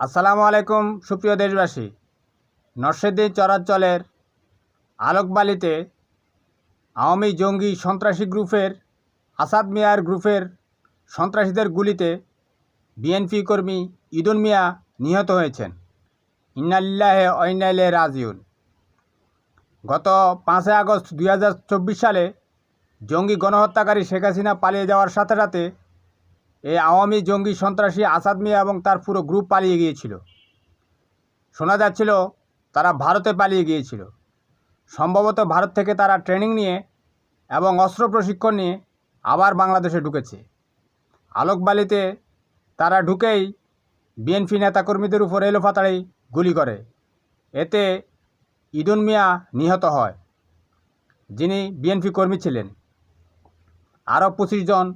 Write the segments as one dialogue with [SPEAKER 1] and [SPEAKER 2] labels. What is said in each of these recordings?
[SPEAKER 1] আসসালামু আলাইকুম, সুপ্রিয় দেশবাসী। নরসিংদী চরাঞ্চলের আলোকবালিতে আওয়ামী জঙ্গি সন্ত্রাসী গ্রুপের, আসাদ মিয়ার গ্রুপের সন্ত্রাসীদের গুলিতে বিএনপি কর্মী ইদুন মিয়া নিহত হয়েছেন। ইন্নালিল্লাহে ঐনাইলে রাজিউন। গত পাঁচই আগস্ট দুই হাজার চব্বিশ সালে জঙ্গি গণহত্যাকারী শেখ হাসিনা পালিয়ে যাওয়ার সাথে সাথে এই আওয়ামী জঙ্গি সন্ত্রাসী আসাদ মিয়া এবং তার পুরো গ্রুপ পালিয়ে গিয়েছিল। শোনা যাচ্ছিল তারা ভারতে পালিয়ে গিয়েছিল। সম্ভবত ভারত থেকে তারা ট্রেনিং নিয়ে এবং অস্ত্র প্রশিক্ষণ নিয়ে আবার বাংলাদেশে ঢুকেছে। আলোকবালিতে তারা ঢুকেই বিএনপি নেতাকর্মীদের উপর এলোপাতাড়ি গুলি করে। এতে ইদুন মিয়া নিহত হয়, যিনি বিএনপি কর্মী ছিলেন। আরও পঁচিশ জন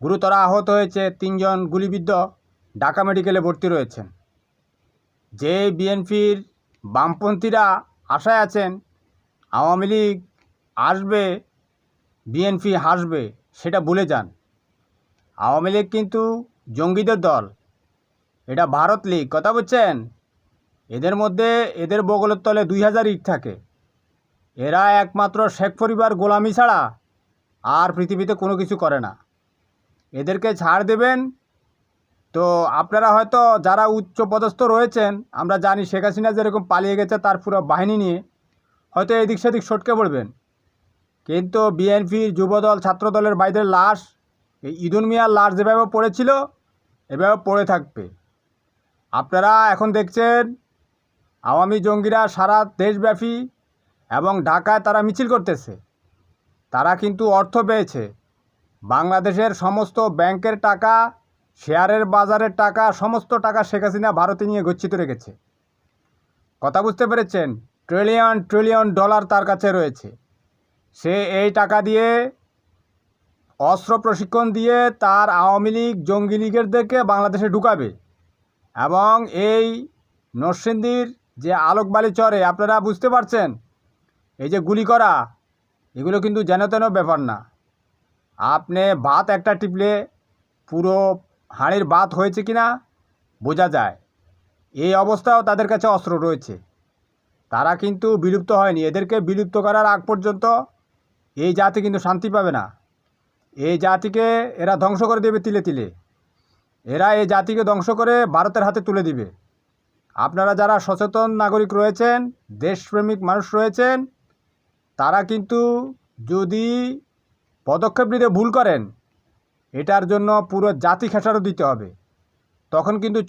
[SPEAKER 1] গুরুতর আহত হয়েছে তিনজন গুলিবিদ্ধ ঢাকা মেডিকেলে ভর্তি রয়েছেন। যে বিএনপির বামপন্থীরা আশায় আছেন, আওয়ামী লীগ আসবে, বিএনপি হাসবে, সেটা ভুলে যান। আওয়ামী লীগ কিন্তু জঙ্গিদের দল। এটা ভারত লীগ, কথা বলছেন এদের মধ্যে এদের বগলের তলে দুই হাজার ইট থাকে। এরা একমাত্র শেখ পরিবার গোলামি ছাড়া আর পৃথিবীতে কোনো কিছু করে না। এদেরকে ছাড় দেবেন। তো আপনারা হয়তো যারা উচ্চ পদস্থ রয়েছেন, আমরা জানি শেখ হাসিনা যেরকম পালিয়ে গেছে তার পুরো বাহিনী নিয়ে, হয়তো এদিক সেদিক সটকে পড়বেন। কিন্তু বিএনপির যুবদল, ছাত্রদলের বাইদের লাশ, এই ইদুন মিয়ার লাশ যেভাবে পড়েছিল, এভাবে পড়ে থাকবে। আপনারা এখন দেখছেন, আওয়ামী জঙ্গিরা সারা দেশব্যাপী এবং ঢাকায় তারা মিছিল করতেছে। তারা কিন্তু অর্থ পেয়েছে। বাংলাদেশের সমস্ত ব্যাংকের টাকা, শেয়ারের বাজারের টাকা, সমস্ত টাকা শেখ হাসিনা ভারতে নিয়ে গচ্ছিত রেখেছে। কথা বুঝতে পেরেছেন? ট্রিলিয়ন ট্রিলিয়ন ডলার তার কাছে রয়েছে। সে এই টাকা দিয়ে, অস্ত্র প্রশিক্ষণ দিয়ে তার আওয়ামী লীগ, জঙ্গি লীগের লীগেরদেরকে বাংলাদেশে ঢুকাবে। এবং এই নরসিংদীর যে আলোকবালি চরে, আপনারা বুঝতে পারছেন? এই যে গুলি করা, এগুলো কিন্তু যেন তেন ব্যাপার না। আপনি ভাত একটা টিপলে পুরো হাঁড়ির ভাত হয়েছে কি না বোঝা যায়। এই অবস্থাও তাদের কাছে অস্ত্র রয়েছে। তারা কিন্তু বিলুপ্ত হয়নি। এদেরকে বিলুপ্ত করার আগ পর্যন্ত এই জাতি কিন্তু শান্তি পাবে না। এই জাতিকে এরা ধ্বংস করে দেবে তিলে তিলে। এরা এই জাতিকে ধ্বংস করে ভারতের হাতে তুলে দিবে। আপনারা যারা সচেতন নাগরিক রয়েছেন, দেশপ্রেমিক মানুষ রয়েছেন, তারা কিন্তু যদি পদক্ষেপ নিতে ভুল করেন এটার জন্য পুরো জাতি খেসারও দিতে হবে। তখন কিন্তু